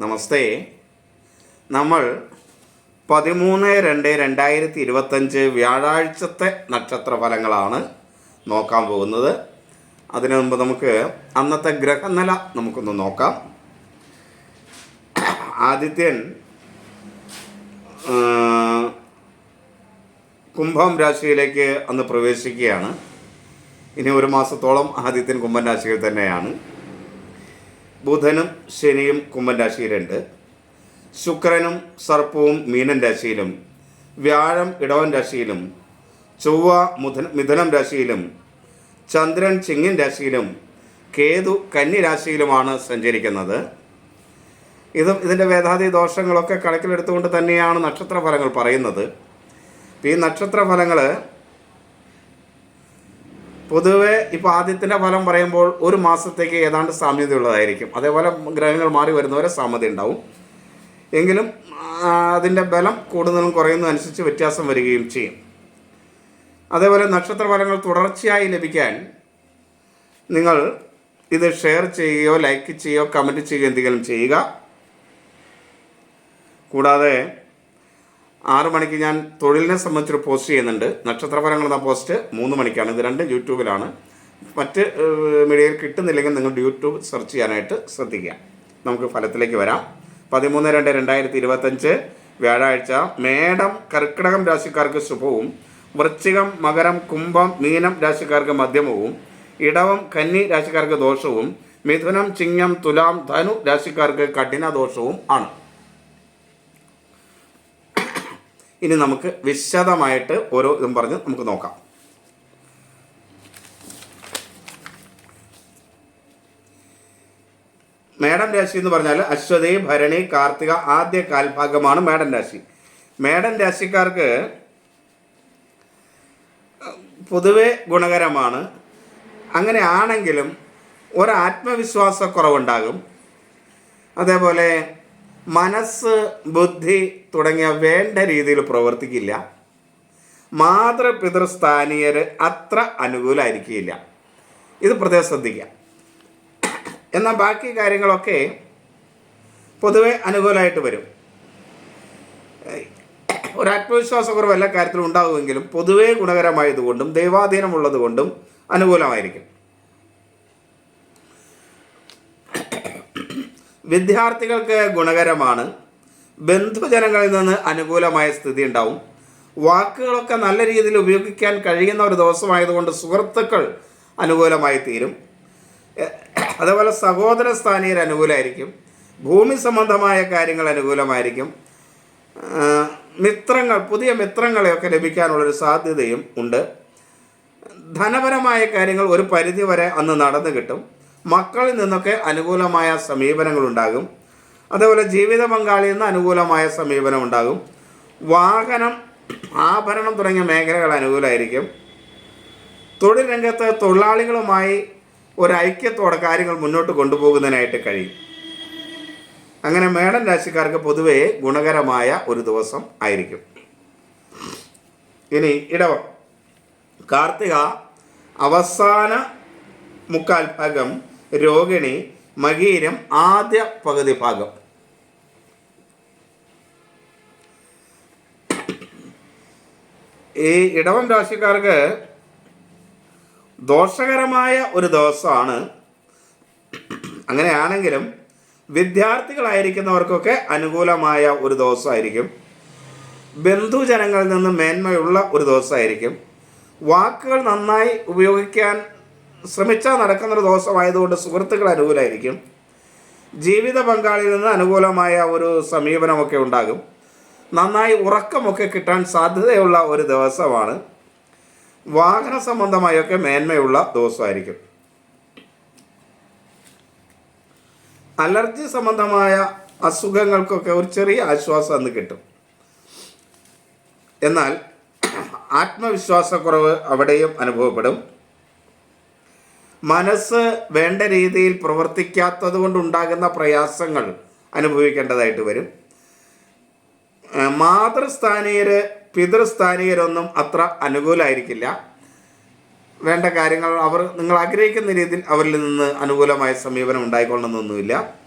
നമസ്തേ. നമ്മൾ പതിമൂന്ന് രണ്ട് രണ്ടായിരത്തി ഇരുപത്തഞ്ച് വ്യാഴാഴ്ചത്തെ നക്ഷത്ര ഫലങ്ങളാണ് നോക്കാൻ പോകുന്നത്. അതിനു മുമ്പ് നമുക്ക് അന്നത്തെ ഗ്രഹനില നമുക്കൊന്ന് നോക്കാം. ആദിത്യൻ കുംഭം രാശിയിലേക്ക് അന്ന് പ്രവേശിക്കുകയാണ്. ഇനി ഒരു മാസത്തോളം ആദിത്യൻ കുംഭൻ രാശിയിൽ തന്നെയാണ്. ബുധനും ശനിയും കുംഭൻ രാശിയിലുണ്ട്. ശുക്രനും സർപ്പവും മീനൻ രാശിയിലും വ്യാഴം ഇടവൻ രാശിയിലും ചൊവ്വ മുധൻ മിഥുനം രാശിയിലും ചന്ദ്രൻ ചിങ്ങൻ രാശിയിലും കേതു കന്നി രാശിയിലുമാണ് സഞ്ചരിക്കുന്നത്. ഇത് ഇതിന്റെ വേദാതി ദോഷങ്ങളൊക്കെ കണക്കിലെടുത്തുകൊണ്ട് തന്നെയാണ് നക്ഷത്രഫലങ്ങൾ പറയുന്നത്. ഈ നക്ഷത്രഫലങ്ങൾ പൊതുവെ ഇപ്പോൾ ആദ്യത്തിന്റെ ഫലം പറയുമ്പോൾ ഒരു മാസത്തേക്ക് ഏതാണ്ട് സാമ്യതയുള്ളതായിരിക്കും. അതേപോലെ ഗ്രഹങ്ങൾ മാറി വരുന്നവരെ സാമ്യത ഉണ്ടാവും. എങ്കിലും അതിന്റെ ബലം കൂടുതലും കുറയുന്നതും അനുസരിച്ച് വ്യത്യാസം വരികയും ചെയ്യും. അതേപോലെ നക്ഷത്ര നക്ഷത്രഫലങ്ങൾ തുടർച്ചയായി ലഭിക്കാൻ നിങ്ങൾ ഇത് ഷെയർ ചെയ്യുകയോ ലൈക്ക് ചെയ്യുകയോ കമന്റ് ചെയ്യുകയോ എന്തെങ്കിലും ചെയ്യുക. കൂടാതെ ആറ് മണിക്ക് ഞാൻ തൊഴിലിനെ സംബന്ധിച്ചൊരു പോസ്റ്റ് ചെയ്യുന്നുണ്ട്. നക്ഷത്രഫലങ്ങൾ എന്ന പോസ്റ്റ് മൂന്ന് മണിക്കാണ്. ഇത് രണ്ട് യൂട്യൂബിലാണ്. മറ്റ് മീഡിയയിൽ കിട്ടുന്നില്ലെങ്കിൽ നിങ്ങൾ യൂട്യൂബ് സെർച്ച് ചെയ്യാനായിട്ട് ശ്രദ്ധിക്കുക. നമുക്ക് ഫലത്തിലേക്ക് വരാം. പതിമൂന്ന് രണ്ട് രണ്ടായിരത്തി ഇരുപത്തഞ്ച് വ്യാഴാഴ്ച. മേടം കർക്കിടകം രാശിക്കാർക്ക് ശുഭവും. വൃശ്ചികം മകരം കുംഭം മീനം രാശിക്കാർക്ക് മധ്യമവും. ഇടവം കന്നി രാശിക്കാർക്ക് ദോഷവും. മിഥുനം ചിങ്ങം തുലാം ധനു രാശിക്കാർക്ക് കഠിന ദോഷവും ആണ്. ഇനി നമുക്ക് വിശദമായിട്ട് ഓരോ ഇതും പറഞ്ഞ് നമുക്ക് നോക്കാം. മേടൻ രാശി എന്ന് പറഞ്ഞാൽ അശ്വതി ഭരണി കാർത്തിക ആദ്യ കാൽഭാഗമാണ് മേടൻ രാശി. മേടൻ രാശിക്കാർക്ക് പൊതുവെ ഗുണകരമാണ്. അങ്ങനെ ആണെങ്കിലും ഒരാത്മവിശ്വാസക്കുറവുണ്ടാകും. അതേപോലെ മനസ്സ് ബുദ്ധി തുടങ്ങിയ വേണ്ട രീതിയിൽ പ്രവർത്തിക്കില്ല. മാതൃപിതൃസ്ഥാനീയർ അത്ര അനുകൂലമായിരിക്കില്ല ഇത് പ്രത്യേകം ശ്രദ്ധിക്കുക. എന്നാൽ ബാക്കി കാര്യങ്ങളൊക്കെ പൊതുവെ അനുകൂലമായിട്ട് വരും. ഒരു ആത്മവിശ്വാസക്കുറവ് എല്ലാ കാര്യത്തിലും ഉണ്ടാകുമെങ്കിലും പൊതുവേ ഗുണകരമായതുകൊണ്ടും ദൈവാധീനമുള്ളതുകൊണ്ടും അനുകൂലമായിരിക്കും. വിദ്യാർത്ഥികൾക്ക് ഗുണകരമാണ്. ബന്ധുജനങ്ങളിൽ നിന്ന് അനുകൂലമായ സ്ഥിതി ഉണ്ടാവും. വാക്കുകളൊക്കെ നല്ല രീതിയിൽ ഉപയോഗിക്കാൻ കഴിയുന്ന ഒരു ദിവസമായതുകൊണ്ട് സുഹൃത്തുക്കൾ അനുകൂലമായി തീരും. അതേപോലെ സഹോദര സ്ഥാനീയർ അനുകൂലമായിരിക്കും. ഭൂമി സംബന്ധമായ കാര്യങ്ങൾ അനുകൂലമായിരിക്കും. മിത്രങ്ങൾ പുതിയ മിത്രങ്ങളെയൊക്കെ ലഭിക്കാനുള്ളൊരു സാധ്യതയും ഉണ്ട്. ധനപരമായ കാര്യങ്ങൾ ഒരു പരിധി വരെ അന്ന് നടന്നു കിട്ടും. മക്കളിൽ നിന്നൊക്കെ അനുകൂലമായ സമീപനങ്ങൾ ഉണ്ടാകും അതേപോലെ ജീവിത പങ്കാളിയിൽ നിന്ന് അനുകൂലമായ സമീപനം ഉണ്ടാകും വാഹനം ആഭരണം തുടങ്ങിയ മേഖലകൾ അനുകൂലമായിരിക്കും. തൊഴിൽ രംഗത്ത് തൊഴിലാളികളുമായി ഒരു ഐക്യത്തോടെ കാര്യങ്ങൾ മുന്നോട്ട് കൊണ്ടുപോകുന്നതിനായിട്ട് കഴിയും. അങ്ങനെ മേടൻ രാശിക്കാർക്ക് പൊതുവേ ഗുണകരമായ ഒരു ദിവസം ആയിരിക്കും. ഇനി ഇടവ. കാർത്തിക അവസാന മുക്കാൽ ഭാഗം രോഹിണി മകീരം ആദ്യ പകുതി ഭാഗം. ഈ ഇടവം രാശിക്കാർക്ക് ദോഷകരമായ ഒരു ദിവസമാണ്. അങ്ങനെയാണെങ്കിലും വിദ്യാർത്ഥികളായിരിക്കുന്നവർക്കൊക്കെ അനുകൂലമായ ഒരു ദിവസമായിരിക്കും. ബന്ധുജനങ്ങളിൽ നിന്ന് മേന്മയുള്ള ഒരു ദിവസമായിരിക്കും. വാക്കുകൾ നന്നായി ഉപയോഗിക്കാൻ ശ്രമിച്ചാൽ നടക്കുന്നൊരു ദിവസമായതുകൊണ്ട് സുഹൃത്തുക്കൾ അനുകൂലമായിരിക്കും ജീവിത പങ്കാളിയിൽ നിന്ന് അനുകൂലമായ ഒരു സമീപനമൊക്കെ ഉണ്ടാകും. നന്നായി ഉറക്കമൊക്കെ കിട്ടാൻ സാധ്യതയുള്ള ഒരു ദിവസമാണ്. വാഹന സംബന്ധമായൊക്കെ മേന്മയുള്ള ദിവസമായിരിക്കും. അലർജി സംബന്ധമായ അസുഖങ്ങൾക്കൊക്കെ ഒരു ചെറിയ ആശ്വാസം അന്ന് കിട്ടും. എന്നാൽ ആത്മവിശ്വാസക്കുറവ് അവിടെയും അനുഭവപ്പെടും. മനസ്സ് വേണ്ട രീതിയിൽ പ്രവർത്തിക്കാത്തത് കൊണ്ടുണ്ടാകുന്ന പ്രയാസങ്ങൾ അനുഭവിക്കേണ്ടതായിട്ട് വരും. മാതൃസ്ഥാനീയർ പിതൃസ്ഥാനീയരൊന്നും അത്ര അനുകൂലമായിരിക്കില്ല വേണ്ട കാര്യങ്ങൾ അവർ നിങ്ങൾ ആഗ്രഹിക്കുന്ന രീതിയിൽ അവരിൽ നിന്ന് അനുകൂലമായ സമീപനം ഉണ്ടായിക്കൊള്ളണമെന്നൊന്നുമില്ല.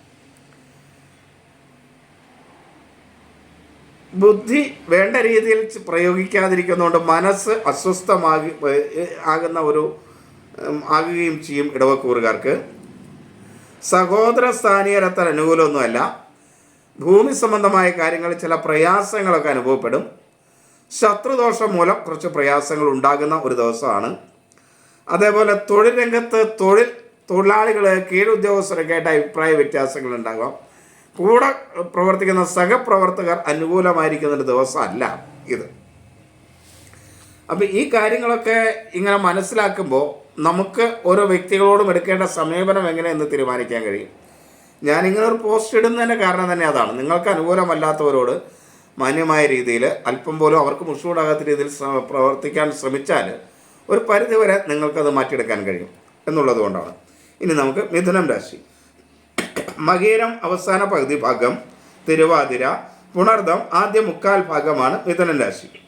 ബുദ്ധി വേണ്ട രീതിയിൽ പ്രയോഗിക്കാതിരിക്കുന്നതുകൊണ്ട് മനസ്സ് അസ്വസ്ഥമാകി ആകുന്ന ഒരു ആകുകയും ചെയ്യും ഇടവക്കൂറുകാർക്ക്. സഹോദര സ്ഥാനീയരത്താൽ അനുകൂലമൊന്നുമല്ല. ഭൂമി സംബന്ധമായ കാര്യങ്ങളിൽ ചില പ്രയാസങ്ങളൊക്കെ അനുഭവപ്പെടും. ശത്രുദോഷം മൂലം കുറച്ച് പ്രയാസങ്ങൾ ഉണ്ടാകുന്ന ഒരു ദിവസമാണ്. അതേപോലെ തൊഴിൽ രംഗത്ത് തൊഴിൽ തൊഴിലാളികൾ കീഴുദ്യോഗസ്ഥരൊക്കെ ആയിട്ട് അഭിപ്രായ വ്യത്യാസങ്ങൾ ഉണ്ടാകാം. കൂടെ പ്രവർത്തിക്കുന്ന സഹപ്രവർത്തകർ അനുകൂലമായിരിക്കുന്ന ഒരു ദിവസമല്ല ഇത്. അപ്പം ഈ കാര്യങ്ങളൊക്കെ ഇങ്ങനെ മനസ്സിലാക്കുമ്പോൾ നമുക്ക് ഓരോ വ്യക്തികളോടും എടുക്കേണ്ട സമീപനം എങ്ങനെയെന്ന് തീരുമാനിക്കാൻ കഴിയും. ഞാൻ ഒരു പോസ്റ്റ് ഇടുന്നതിന്റെ കാരണം തന്നെ അതാണ്. നിങ്ങൾക്ക് അനുകൂലമല്ലാത്തവരോട് മാന്യമായ രീതിയിൽ അല്പം പോലും അവർക്ക് മുഷൂടാകാത്ത രീതിയിൽ പ്രവർത്തിക്കാൻ ശ്രമിച്ചാൽ ഒരു പരിധിവരെ നിങ്ങൾക്കത് മാറ്റിയെടുക്കാൻ കഴിയും എന്നുള്ളത് കൊണ്ടാണ്. ഇനി നമുക്ക് മിഥുനം രാശി. മകീരം അവസാന പകുതി ഭാഗം തിരുവാതിര പുണർദം ആദ്യ മുക്കാൽ ഭാഗമാണ് മിഥുനം രാശി.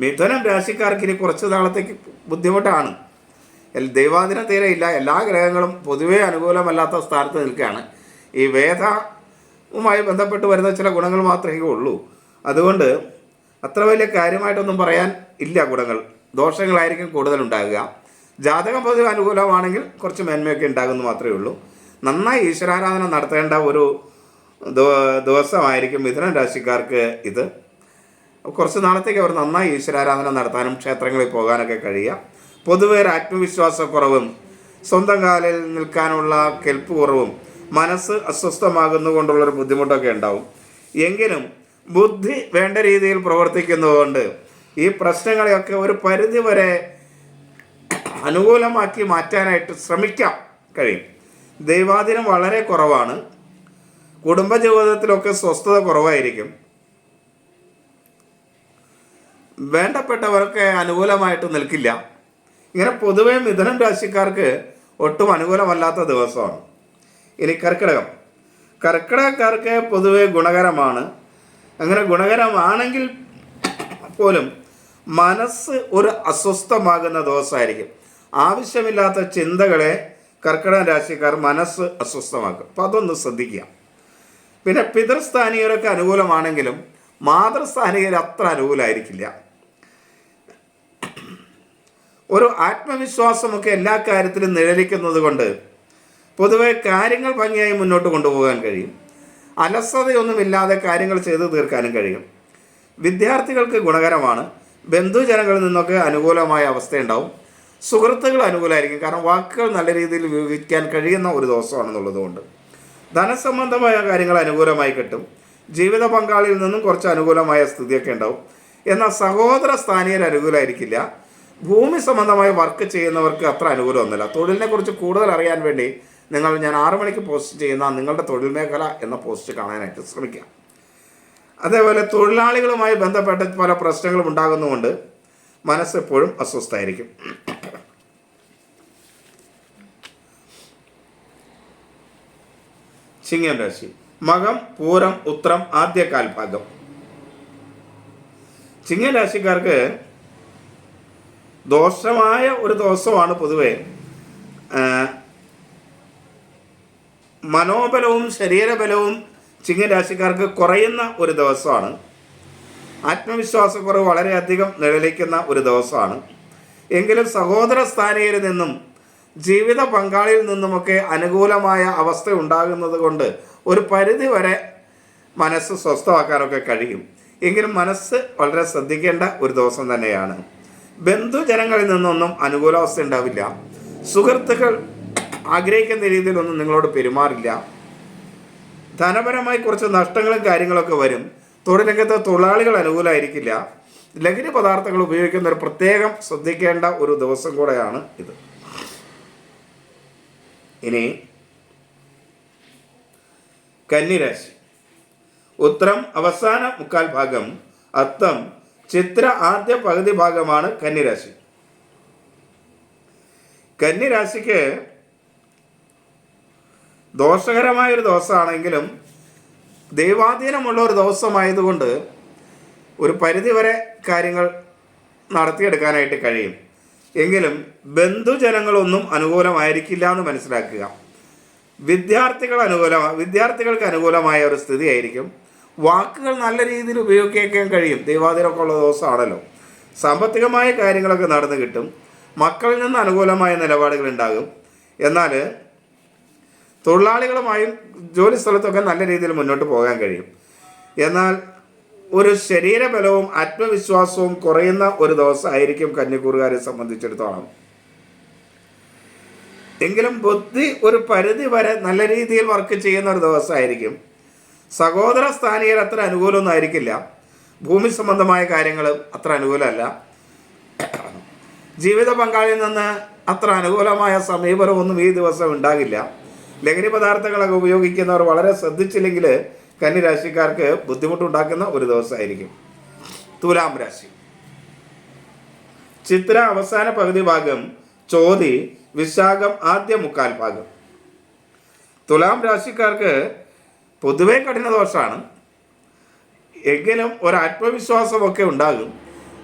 മിഥുനം രാശിക്കാർക്ക് ഇനി കുറച്ച് നാളത്തേക്ക് ബുദ്ധിമുട്ടാണ്. ദൈവാദിന തീരെ ഇല്ല. എല്ലാ ഗ്രഹങ്ങളും പൊതുവേ അനുകൂലമല്ലാത്ത സ്ഥാനത്ത് നിൽക്കുകയാണ്. ഈ വേദവുമായി ബന്ധപ്പെട്ട് വരുന്ന ചില ഗുണങ്ങൾ മാത്രമേ ഉള്ളൂ. അതുകൊണ്ട് അത്ര വലിയ കാര്യമായിട്ടൊന്നും പറയാൻ ഇല്ല ഗുണങ്ങൾ. ദോഷങ്ങളായിരിക്കും കൂടുതലുണ്ടാകുക ജാതകം പൊതുവെ അനുകൂലമാണെങ്കിൽ കുറച്ച് മേന്മയൊക്കെ ഉണ്ടാകുമെന്ന് മാത്രമേ ഉള്ളൂ. നന്നായി ഈശ്വരാരാധന നടത്തേണ്ട ഒരു ദിവ- ദിവസമായിരിക്കും മിഥുനം രാശിക്കാർക്ക് ഇത്. കുറച്ച് നാളത്തേക്ക് അവർ നന്നായി ഈശ്വരാരാധന നടത്താനും ക്ഷേത്രങ്ങളിൽ പോകാനൊക്കെ കഴിയുക. പൊതുവെ ഒരു ആത്മവിശ്വാസക്കുറവും സ്വന്തം കാലിൽ നിൽക്കാനുള്ള കെൽപ്പ് കുറവും മനസ്സ് അസ്വസ്ഥമാകുന്നതുകൊണ്ടുള്ളൊരു ബുദ്ധിമുട്ടൊക്കെ ഉണ്ടാവും. എങ്കിലും ബുദ്ധി വേണ്ട രീതിയിൽ പ്രവർത്തിക്കുന്നതുകൊണ്ട് ഈ പ്രശ്നങ്ങളെയൊക്കെ ഒരു പരിധി വരെ അനുകൂലമാക്കി മാറ്റാനായിട്ട് ശ്രമിക്കാം കഴിയും. ദൈവാധീനം വളരെ കുറവാണ്. കുടുംബജീവിതത്തിലൊക്കെ സ്വസ്ഥത കുറവായിരിക്കും. വേണ്ടപ്പെട്ടവർക്ക് അനുകൂലമായിട്ട് നിൽക്കില്ല. ഇങ്ങനെ പൊതുവെ മിഥുനം രാശിക്കാർക്ക് ഒട്ടും അനുകൂലമല്ലാത്ത ദിവസമാണ്. ഇനി കർക്കിടകം. കർക്കിടകക്കാർക്ക് പൊതുവെ ഗുണകരമാണ്. അങ്ങനെ ഗുണകരമാണെങ്കിൽ പോലും മനസ്സ് ഒരു അസ്വസ്ഥമാകുന്ന ദിവസമായിരിക്കും. ആവശ്യമില്ലാത്ത ചിന്തകളെ കർക്കിടക രാശിക്കാർ മനസ്സ് അസ്വസ്ഥമാക്കും. അപ്പോൾ അതൊന്ന് ശ്രദ്ധിക്കുക. പിന്നെ പിതൃസ്ഥാനീയരൊക്കെ അനുകൂലമാണെങ്കിലും മാതൃസ്ഥാനീയർ അത്ര അനുകൂലമായിരിക്കില്ല. ഒരു ആത്മവിശ്വാസമൊക്കെ എല്ലാ കാര്യത്തിലും നിഴലിക്കുന്നത് കൊണ്ട് പൊതുവെ കാര്യങ്ങൾ ഭംഗിയായി മുന്നോട്ട് കൊണ്ടുപോകാൻ കഴിയും. അലസതയൊന്നുമില്ലാതെ കാര്യങ്ങൾ ചെയ്തു തീർക്കാനും കഴിയും. വിദ്യാർത്ഥികൾക്ക് ഗുണകരമാണ്. ബന്ധുജനങ്ങളിൽ നിന്നൊക്കെ അനുകൂലമായ അവസ്ഥയുണ്ടാവും. സുഹൃത്തുക്കൾ അനുകൂലമായിരിക്കും. കാരണം വാക്കുകൾ നല്ല രീതിയിൽ ഉപയോഗിക്കാൻ കഴിയുന്ന ഒരു ദിവസമാണെന്നുള്ളത് കൊണ്ട്. ധനസംബന്ധമായ കാര്യങ്ങൾ അനുകൂലമായി കിട്ടും. ജീവിത പങ്കാളിയിൽ നിന്നും കുറച്ച് അനുകൂലമായ സ്ഥിതിയൊക്കെ ഉണ്ടാവും. എന്നാൽ സഹോദര സ്ഥാനീയർ അനുകൂലമായിരിക്കില്ല. ഭൂമി സംബന്ധമായ വർക്ക് ചെയ്യുന്നവർക്ക് അത്ര അനുകൂലമൊന്നുമില്ല തൊഴിലിനെ കുറിച്ച് കൂടുതൽ അറിയാൻ വേണ്ടി നിങ്ങൾ ഞാൻ ആറു മണിക്ക് പോസ്റ്റ് ചെയ്യുന്ന നിങ്ങളുടെ തൊഴിൽ മേഖല എന്ന പോസ്റ്റ് കാണാനായിട്ട് ശ്രമിക്കുക അതേപോലെ തൊഴിലാളികളുമായി ബന്ധപ്പെട്ട പല പ്രശ്നങ്ങളും ഉണ്ടാകുന്നതുകൊണ്ട് മനസ്സെപ്പോഴും അസ്വസ്ഥമായിരിക്കും ചിങ്ങം രാശി. മകം പൂരം ഉത്രം ആദ്യ കാൽഭാഗം ചിങ്ങം രാശിക്കാർക്ക് ദോഷമായ ഒരു ദോഷമാണ് പൊതുവെ. മനോബലവും ശരീരബലവും ചിങ്ങരാശിക്കാർക്ക് കുറയുന്ന ഒരു ദിവസമാണ്. ആത്മവിശ്വാസക്കുറവ് വളരെയധികം നിഴലിക്കുന്ന ഒരു ദിവസമാണ്. എങ്കിലും സഹോദര സ്ഥാനയിൽ നിന്നും ജീവിത പങ്കാളിയിൽ നിന്നുമൊക്കെ അനുകൂലമായ അവസ്ഥ ഉണ്ടാകുന്നത് കൊണ്ട് ഒരു പരിധി വരെ മനസ്സ് സ്വസ്ഥമാക്കാനൊക്കെ കഴിയും. എങ്കിലും മനസ്സ് വളരെ ശ്രദ്ധിക്കേണ്ട ഒരു ദിവസം തന്നെയാണ്. ബന്ധുജനങ്ങളിൽ നിന്നൊന്നും അനുകൂലാവസ്ഥ ഉണ്ടാവില്ല. സുഹൃത്തുക്കൾ ആഗ്രഹിക്കുന്ന രീതിയിലൊന്നും നിങ്ങളോട് പെരുമാറില്ല. ധനപരമായി കുറച്ച് നഷ്ടങ്ങളും കാര്യങ്ങളൊക്കെ വരും. തൊഴിലംഗത്ത് തൊഴിലാളികൾ അനുകൂലമായിരിക്കില്ല ലഹരി പദാർത്ഥങ്ങൾ ഉപയോഗിക്കുന്ന ഒരു പ്രത്യേകം ശ്രദ്ധിക്കേണ്ട ഒരു ദിവസം കൂടെയാണ് ഇത്. ഇനി കന്നിരാശി. ഉത്തരം അവസാന മുക്കാൽ ഭാഗം. അത്തം ചിത്ര ആദ്യ പകുതി ഭാഗമാണ് കന്നിരാശി. കന്നിരാശിക്ക് ദോഷകരമായ ഒരു ദിവസമാണെങ്കിലും ദൈവാധീനമുള്ള ഒരു ദിവസമായതുകൊണ്ട് ഒരു പരിധിവരെ കാര്യങ്ങൾ നടത്തിയെടുക്കാനായിട്ട് കഴിയും. എങ്കിലും ബന്ധുജനങ്ങളൊന്നും അനുകൂലമായിരിക്കില്ല എന്ന് മനസ്സിലാക്കുക. വിദ്യാർത്ഥികൾ അനുകൂല വിദ്യാർത്ഥികൾക്ക് അനുകൂലമായ ഒരു സ്ഥിതിയായിരിക്കും. വാക്കുകൾ നല്ല രീതിയിൽ ഉപയോഗിക്കാൻ കഴിയും. ദൈവാതിരൊക്കെ ഉള്ള ദിവസമാണല്ലോ. സാമ്പത്തികമായ കാര്യങ്ങളൊക്കെ നടന്നു കിട്ടും. മക്കളിൽ നിന്ന് അനുകൂലമായ നിലപാടുകൾ ഉണ്ടാകും. എന്നാൽ തൊഴിലാളികളുമായും ജോലി സ്ഥലത്തൊക്കെ നല്ല രീതിയിൽ മുന്നോട്ട് പോകാൻ കഴിയും. എന്നാൽ ഒരു ശരീരബലവും ആത്മവിശ്വാസവും കുറയുന്ന ഒരു ദിവസമായിരിക്കും കന്യക്കൂറുകാരെ സംബന്ധിച്ചിടത്തോളം. എങ്കിലും ബുദ്ധി ഒരു പരിധി വരെ നല്ല രീതിയിൽ വർക്ക് ചെയ്യുന്ന ഒരു ദിവസമായിരിക്കും. സഹോദര സ്ഥാനീയർ അത്ര അനുകൂലമൊന്നും ആയിരിക്കില്ല. ഭൂമി സംബന്ധമായ കാര്യങ്ങൾ അത്ര അനുകൂലമല്ല. ജീവിത പങ്കാളിയിൽ നിന്ന് അത്ര അനുകൂലമായ സമീപനമൊന്നും ഈ ദിവസം ഉണ്ടാകില്ല. ലഹരി പദാർത്ഥങ്ങളൊക്കെ ഉപയോഗിക്കുന്നവർ വളരെ ശ്രദ്ധിച്ചില്ലെങ്കിൽ കന്നിരാശിക്കാർക്ക് ബുദ്ധിമുട്ടുണ്ടാക്കുന്ന ഒരു ദിവസമായിരിക്കും. തുലാം രാശി. ചിത്ര അവസാന പകുതി ഭാഗം ചോതി വിശാഖം ആദ്യ മുക്കാൽ ഭാഗം. തുലാം രാശിക്കാർക്ക് പൊതുവേ കഠിന ദോഷമാണ് എങ്കിലും ഒരു ആത്മവിശ്വാസമൊക്കെ ഉണ്ടാകും.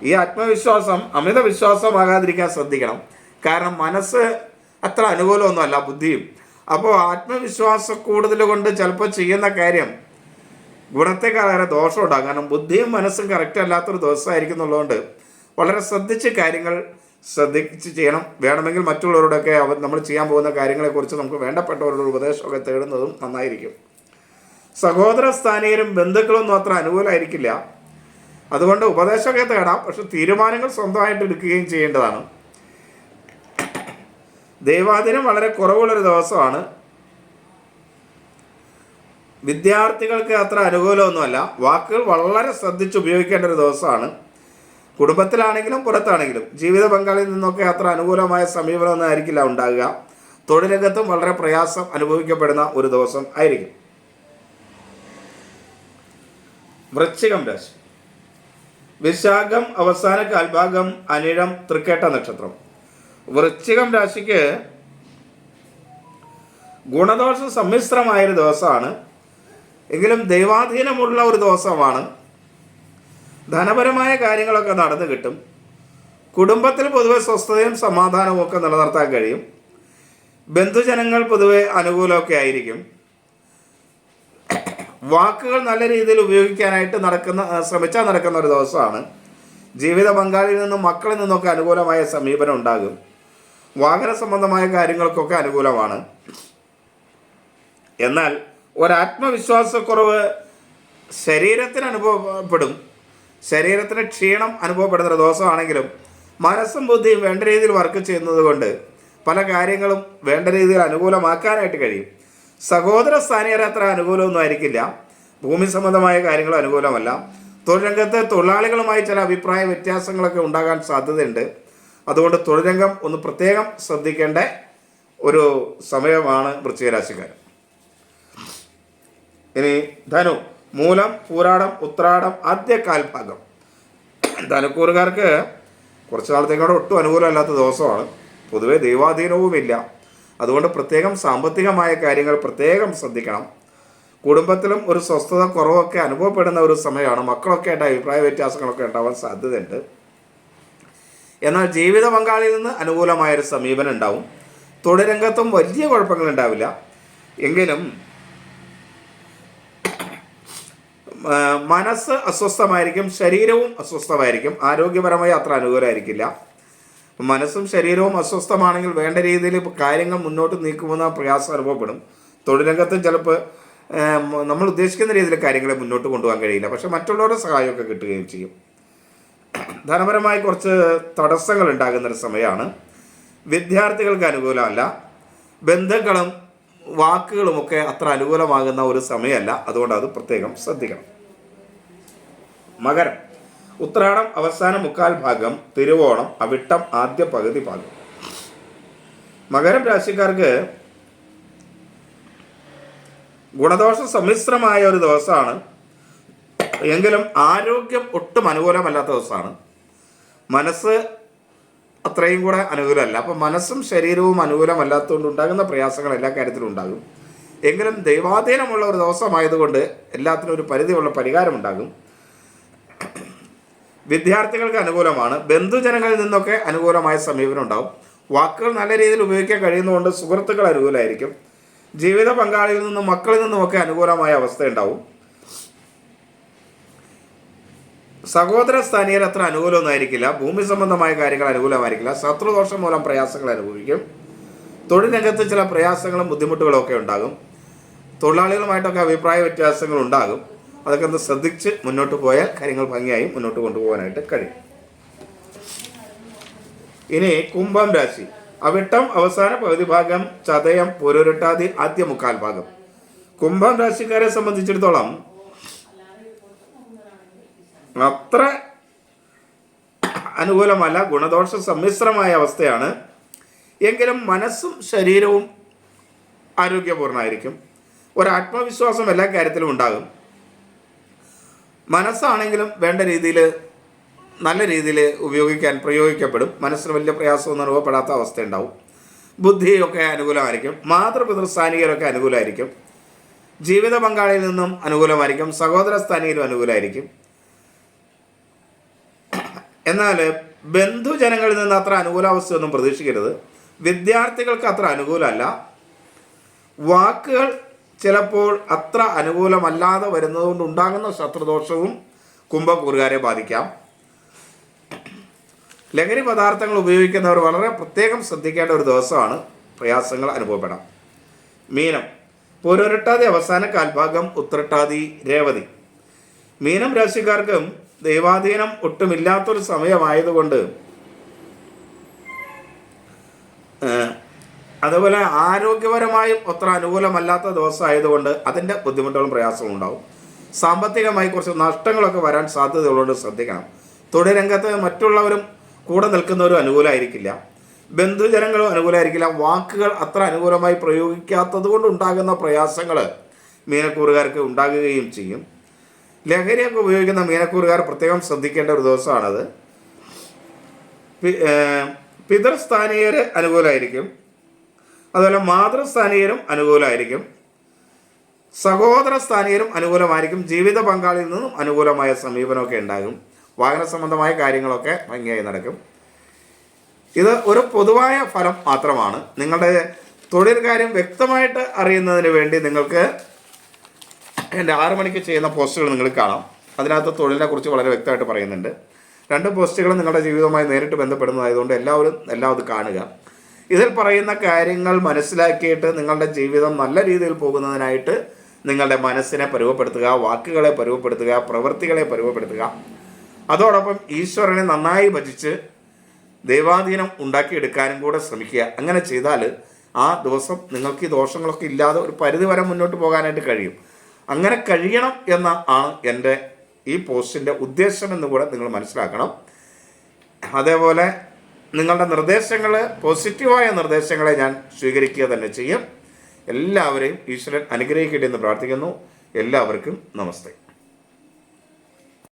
ഈ ആത്മവിശ്വാസം അമിത വിശ്വാസമാകാതിരിക്കാൻ ശ്രദ്ധിക്കണം. കാരണം മനസ്സ് അത്ര അനുകൂലമൊന്നുമല്ല ബുദ്ധിയും. അപ്പോൾ ആത്മവിശ്വാസ കൂടുതൽ കൊണ്ട് ചിലപ്പോൾ ചെയ്യുന്ന കാര്യം ഗുണത്തെക്കാളേറെ ദോഷം ഉണ്ടാകും. കാരണം ബുദ്ധിയും മനസ്സും കറക്റ്റ് അല്ലാത്തൊരു ദിവസമായിരിക്കും എന്നുള്ളതുകൊണ്ട് വളരെ ശ്രദ്ധിച്ച് കാര്യങ്ങൾ ശ്രദ്ധിച്ച് ചെയ്യണം. വേണമെങ്കിൽ മറ്റുള്ളവരോടൊക്കെ അവർ നമ്മൾ ചെയ്യാൻ പോകുന്ന കാര്യങ്ങളെക്കുറിച്ച് നമുക്ക് വേണ്ടപ്പെട്ടവരുടെ ഉപദേശമൊക്കെ തേടുന്നതും നന്നായിരിക്കും. സഹോദര സ്ഥാനീയരും ബന്ധുക്കളൊന്നും അത്ര അനുകൂലമായിരിക്കില്ല അതുകൊണ്ട് ഉപദേശമൊക്കെ തേടാം. പക്ഷെ തീരുമാനങ്ങൾ സ്വന്തമായിട്ട് എടുക്കുകയും ചെയ്യേണ്ടതാണ്. ദൈവാദിനം വളരെ കുറവുള്ളൊരു ദിവസമാണ്. വിദ്യാർത്ഥികൾക്ക് അത്ര അനുകൂലമൊന്നുമല്ല. വാക്കുകൾ വളരെ ശ്രദ്ധിച്ച് ഉപയോഗിക്കേണ്ട ഒരു ദിവസമാണ്. കുടുംബത്തിലാണെങ്കിലും പുറത്താണെങ്കിലും ജീവിത പങ്കാളിയിൽ നിന്നൊക്കെ അത്ര അനുകൂലമായ സമീപനമൊന്നും ആയിരിക്കില്ല ഉണ്ടാകുക. തൊഴിലംഗത്തും വളരെ പ്രയാസം അനുഭവിക്കപ്പെടുന്ന ഒരു ദിവസം ആയിരിക്കും. വൃശ്ചികം രാശി. വിശാഖം അവസാന കാൽഭാഗം അനിഴം തൃക്കേട്ട നക്ഷത്രം. വൃശ്ചികം രാശിക്ക് ഗുണദോഷം സമ്മിശ്രമായൊരു ദിവസമാണ്. എങ്കിലും ദൈവാധീനമുള്ള ഒരു ദിവസമാണ്. ധനപരമായ കാര്യങ്ങളൊക്കെ നടന്നു കിട്ടും. കുടുംബത്തിൽ പൊതുവെ സ്വസ്ഥതയും സമാധാനവും ഒക്കെ നിലനിർത്താൻ കഴിയും. ബന്ധുജനങ്ങൾ പൊതുവെ അനുകൂലമൊക്കെ ആയിരിക്കും. വാക്കുകൾ നല്ല രീതിയിൽ ഉപയോഗിക്കാനായിട്ട് നടക്കുന്ന ശ്രമിച്ചാൽ നടക്കുന്ന ഒരു ദിവസമാണ്. ജീവിത പങ്കാളിയിൽ നിന്നും മക്കളിൽ നിന്നൊക്കെ അനുകൂലമായ സമീപനം ഉണ്ടാകും. വാഹന സംബന്ധമായ കാര്യങ്ങൾക്കൊക്കെ അനുകൂലമാണ്. എന്നാൽ ഒരാത്മവിശ്വാസക്കുറവ് ശരീരത്തിന് അനുഭവപ്പെടും. ശരീരത്തിന് ക്ഷീണം അനുഭവപ്പെടുന്ന ഒരു ദിവസമാണെങ്കിലും മനസ്സും ബുദ്ധിയും വേണ്ട രീതിയിൽ വർക്ക് ചെയ്യുന്നത് കൊണ്ട് പല കാര്യങ്ങളും വേണ്ട രീതിയിൽ അനുകൂലമാക്കാനായിട്ട് കഴിയും. സഹോദര സ്ഥാനീയർ അത്ര അനുകൂലമൊന്നും ആയിരിക്കില്ല. ഭൂമി സംബന്ധമായ കാര്യങ്ങൾ അനുകൂലമല്ല. തൊഴിൽ രംഗത്ത് തൊഴിലാളികളുമായി ചില അഭിപ്രായ വ്യത്യാസങ്ങളൊക്കെ ഉണ്ടാകാൻ സാധ്യതയുണ്ട്. അതുകൊണ്ട് തൊഴിൽ രംഗം ഒന്ന് പ്രത്യേകം ശ്രദ്ധിക്കേണ്ട ഒരു സമയമാണ് വൃശ്ചികരാശിക്കാരൻ ഇനി ധനു മൂലം പൂരാടം ഉത്രാടം ആദ്യ കാൽഭാഗം ധനുക്കൂറുകാർക്ക് കുറച്ച് നാളത്തേക്കാളും ഒട്ടും അനുകൂലമല്ലാത്ത ദിവസമാണ്. പൊതുവെ ദൈവാധീനവുമില്ല. അതുകൊണ്ട് പ്രത്യേകം സാമ്പത്തികമായ കാര്യങ്ങൾ പ്രത്യേകം ശ്രദ്ധിക്കണം. കുടുംബത്തിലും ഒരു സ്വസ്ഥത കുറവൊക്കെ അനുഭവപ്പെടുന്ന ഒരു സമയമാണ് മക്കളൊക്കെ ആയിട്ട് അഭിപ്രായ വ്യത്യാസങ്ങളൊക്കെ ഉണ്ടാവാൻ സാധ്യതയുണ്ട്. എന്നാൽ ജീവിത പങ്കാളിയിൽ നിന്ന് അനുകൂലമായൊരു സമീപനം ഉണ്ടാവും. തൊഴിലംഗത്വം വലിയ കുഴപ്പങ്ങൾ ഉണ്ടാവില്ല. എങ്കിലും മനസ്സ് അസ്വസ്ഥമായിരിക്കും ശരീരവും അസ്വസ്ഥമായിരിക്കും ആരോഗ്യപരമായി അത്ര അനുകൂലമായിരിക്കില്ല. മനസ്സും ശരീരവും അസ്വസ്ഥമാണെങ്കിൽ വേണ്ട രീതിയിൽ കാര്യങ്ങൾ മുന്നോട്ട് നീക്കുമെന്ന പ്രയാസം അനുഭവപ്പെടും. തൊഴിലംഗത്ത് ചിലപ്പോൾ നമ്മൾ ഉദ്ദേശിക്കുന്ന രീതിയിൽ കാര്യങ്ങളെ മുന്നോട്ട് കൊണ്ടുപോകാൻ കഴിയില്ല. പക്ഷെ മറ്റുള്ളവരുടെ സഹായമൊക്കെ കിട്ടുകയും ചെയ്യും. ധനപരമായി കുറച്ച് തടസ്സങ്ങൾ ഉണ്ടാകുന്നൊരു സമയമാണ്. വിദ്യാർത്ഥികൾക്ക് അനുകൂലമല്ല. ബന്ധുക്കളും വാക്കുകളുമൊക്കെ അത്ര അനുകൂലമാകുന്ന ഒരു സമയമല്ല. അതുകൊണ്ട് അത് പ്രത്യേകം ശ്രദ്ധിക്കണം. മകരം. ഉത്രാടം അവസാന മുക്കാൽ ഭാഗം തിരുവോണം അവിട്ടം ആദ്യ പകുതി ഭാഗം. മകരം രാശിക്കാർക്ക് ഗുണദോഷ സമ്മിശ്രമായ ഒരു ദിവസമാണ്. എങ്കിലും ആരോഗ്യം ഒട്ടും അനുകൂലമല്ലാത്ത ദിവസമാണ്. മനസ്സ് അത്രയും കൂടെ അനുകൂലമല്ല. അപ്പം മനസ്സും ശരീരവും അനുകൂലമല്ലാത്തതുകൊണ്ട് ഉണ്ടാകുന്ന പ്രയാസങ്ങൾ എല്ലാ കാര്യത്തിലും ഉണ്ടാകും. എങ്കിലും ദൈവാധീനമുള്ള ഒരു ദിവസമായതുകൊണ്ട് എല്ലാത്തിനും ഒരു പരിധിയുള്ള പരിഹാരം ഉണ്ടാകും. വിദ്യാർത്ഥികൾക്ക് അനുകൂലമാണ്. ബന്ധുജനങ്ങളിൽ നിന്നൊക്കെ അനുകൂലമായ സമീപനം ഉണ്ടാവും. വാക്കുകൾ നല്ല രീതിയിൽ ഉപയോഗിക്കാൻ കഴിയുന്നതുകൊണ്ട് സുഹൃത്തുക്കൾ അനുകൂലമായിരിക്കും. ജീവിത പങ്കാളിയിൽ നിന്നും മക്കളിൽ നിന്നുമൊക്കെ അനുകൂലമായ അവസ്ഥ ഉണ്ടാവും. സഹോദര സ്ഥാനീയർ അത്ര അനുകൂലമൊന്നും ആയിരിക്കില്ല. ഭൂമി സംബന്ധമായ കാര്യങ്ങൾ അനുകൂലമായിരിക്കില്ല. ശത്രുദോഷം മൂലം പ്രയാസങ്ങൾ അനുഭവിക്കും. തൊഴിൽ രംഗത്ത് ചില പ്രയാസങ്ങളും ബുദ്ധിമുട്ടുകളും ഒക്കെ ഉണ്ടാകും. തൊഴിലാളികളുമായിട്ടൊക്കെ അഭിപ്രായ വ്യത്യാസങ്ങൾ ഉണ്ടാകും. അതൊക്കെ ഒന്ന് ശ്രദ്ധിച്ച് മുന്നോട്ട് പോയാൽ കാര്യങ്ങൾ ഭംഗിയായി മുന്നോട്ട് കൊണ്ടുപോകാനായിട്ട് കഴിയും. ഇനി കുംഭം രാശി. അവിട്ടം അവസാന പകുതി ഭാഗം ചതയം പൊരുരട്ടാതി ആദ്യ മുക്കാൽ ഭാഗം. കുംഭം രാശിക്കാരെ സംബന്ധിച്ചിടത്തോളം അത്ര അനുകൂലമല്ല ഗുണദോഷ സമ്മിശ്രമായ അവസ്ഥയാണ്. എങ്കിലും മനസ്സും ശരീരവും ആരോഗ്യപൂർണമായിരിക്കും ഒരു ആത്മവിശ്വാസം എല്ലാ കാര്യത്തിലും ഉണ്ടാകും. മനസ്സാണെങ്കിലും വേണ്ട രീതിയിൽ നല്ല രീതിയിൽ ഉപയോഗിക്കാൻ പ്രയോഗിക്കപ്പെടും. മനസ്സിന് വലിയ പ്രയാസമൊന്നും അനുഭവപ്പെടാത്ത അവസ്ഥ ഉണ്ടാവും ബുദ്ധിയൊക്കെ അനുകൂലമായിരിക്കും. മാതൃപിതൃസ്ഥാനികരൊക്കെ അനുകൂലമായിരിക്കും. ജീവിത പങ്കാളിയിൽ നിന്നും അനുകൂലമായിരിക്കും. സഹോദര സ്ഥാനികരും അനുകൂലമായിരിക്കും. എന്നാൽ ബന്ധുജനങ്ങളിൽ നിന്ന് അത്ര അനുകൂലാവസ്ഥയൊന്നും പ്രതീക്ഷിക്കരുത്. വിദ്യാർത്ഥികൾക്ക് അത്ര അനുകൂലമല്ല. വാക്കുകൾ ചിലപ്പോൾ അത്ര അനുകൂലമല്ലാതെ വരുന്നതുകൊണ്ട് ഉണ്ടാകുന്ന ശത്രുദോഷവും കുംഭക്കൂറുകാരെ ബാധിക്കാം. ലഹരി പദാർത്ഥങ്ങൾ ഉപയോഗിക്കുന്നവർ വളരെ പ്രത്യേകം ശ്രദ്ധിക്കേണ്ട ഒരു ദിവസമാണ് പ്രയാസങ്ങൾ അനുഭവപ്പെടാം മീനം. പൂരൊരട്ടാതി അവസാന കാൽഭാഗം ഉത്രട്ടാതി രേവതി. മീനം രാശിക്കാർക്കും ദൈവാധീനം ഒട്ടുമില്ലാത്തൊരു സമയമായതുകൊണ്ട് അതുപോലെ ആരോഗ്യപരമായും അത്ര അനുകൂലമല്ലാത്ത ദിവസമായതുകൊണ്ട് അതിന്റെ ബുദ്ധിമുട്ടുകളും പ്രയാസവും ഉണ്ടാവും. സാമ്പത്തികമായി കുറച്ച് നഷ്ടങ്ങളൊക്കെ വരാൻ സാധ്യതയുള്ളതുകൊണ്ട് ശ്രദ്ധിക്കണം. തൊഴിൽ രംഗത്ത് മറ്റുള്ളവരും കൂടെ നിൽക്കുന്നവരും അനുകൂലമായിരിക്കില്ല. ബന്ധുജനങ്ങളും അനുകൂലമായിരിക്കില്ല. വാക്കുകൾ അത്ര അനുകൂലമായി പ്രയോഗിക്കാത്തത് കൊണ്ട് ഉണ്ടാകുന്ന പ്രയാസങ്ങൾ മീനക്കൂറുകാർക്ക് ഉണ്ടാകുകയും ചെയ്യും. ലഹരിയൊക്കെ ഉപയോഗിക്കുന്ന മീനക്കൂറുകാർ പ്രത്യേകം ശ്രദ്ധിക്കേണ്ട ഒരു ദിവസമാണത്. പിതൃസ്ഥാനീയർ അനുകൂലമായിരിക്കും. അതുപോലെ മാതൃസ്ഥാനീയരും അനുകൂലമായിരിക്കും. സഹോദര സ്ഥാനീയരും അനുകൂലമായിരിക്കും. ജീവിത പങ്കാളിയിൽ നിന്നും അനുകൂലമായ സമീപനമൊക്കെ ഉണ്ടാകും. വാഹന സംബന്ധമായ കാര്യങ്ങളൊക്കെ ഭംഗിയായി നടക്കും. ഇത് ഒരു പൊതുവായ ഫലം മാത്രമാണ്. നിങ്ങളുടെ തൊഴിൽ കാര്യം വ്യക്തമായിട്ട് അറിയുന്നതിന് വേണ്ടി നിങ്ങൾക്ക് എന്റെ ആറു മണിക്ക് ചെയ്യുന്ന പോസ്റ്റുകൾ നിങ്ങൾ കാണാം. അതിനകത്ത് തൊഴിലിനെ കുറിച്ച് വളരെ വ്യക്തമായിട്ട് പറയുന്നുണ്ട്. രണ്ട് പോസ്റ്റുകളും നിങ്ങളുടെ ജീവിതവുമായി നേരിട്ട് ബന്ധപ്പെടുന്നതായതുകൊണ്ട് എല്ലാവരും എല്ലാം അത് കാണുക. ഇതിൽ പറയുന്ന കാര്യങ്ങൾ മനസ്സിലാക്കിയിട്ട് നിങ്ങളുടെ ജീവിതം നല്ല രീതിയിൽ പോകുന്നതിനായിട്ട് നിങ്ങളുടെ മനസ്സിനെ പരുവപ്പെടുത്തുക വാക്കുകളെ പരുവപ്പെടുത്തുക പ്രവൃത്തികളെ പരുവപ്പെടുത്തുക. അതോടൊപ്പം ഈശ്വരനെ നന്നായി ഭജിച്ച് ദൈവാധീനം ഉണ്ടാക്കിയെടുക്കാനും കൂടെ ശ്രമിക്കുക. അങ്ങനെ ചെയ്താൽ ആ ദിവസം നിങ്ങൾക്ക് ഈ ദോഷങ്ങളൊക്കെ ഇല്ലാതെ ഒരു പരിധി വരെ മുന്നോട്ട് പോകാനായിട്ട് കഴിയും. അങ്ങനെ കഴിയണം എന്ന ആണ് എന്റെ ഈ പോസ്റ്റിന്റെ ഉദ്ദേശം എന്ന് കൂടെ നിങ്ങൾ മനസ്സിലാക്കണം. അതേപോലെ നിങ്ങളുടെ നിർദ്ദേശങ്ങൾ പോസിറ്റീവായ നിർദ്ദേശങ്ങളെ ഞാൻ സ്വീകരിക്കുക തന്നെ ചെയ്യും. എല്ലാവരെയും ഈശ്വരൻ അനുഗ്രഹിക്കട്ടെ എന്ന് പ്രാർത്ഥിക്കുന്നു. എല്ലാവർക്കും നമസ്തേ.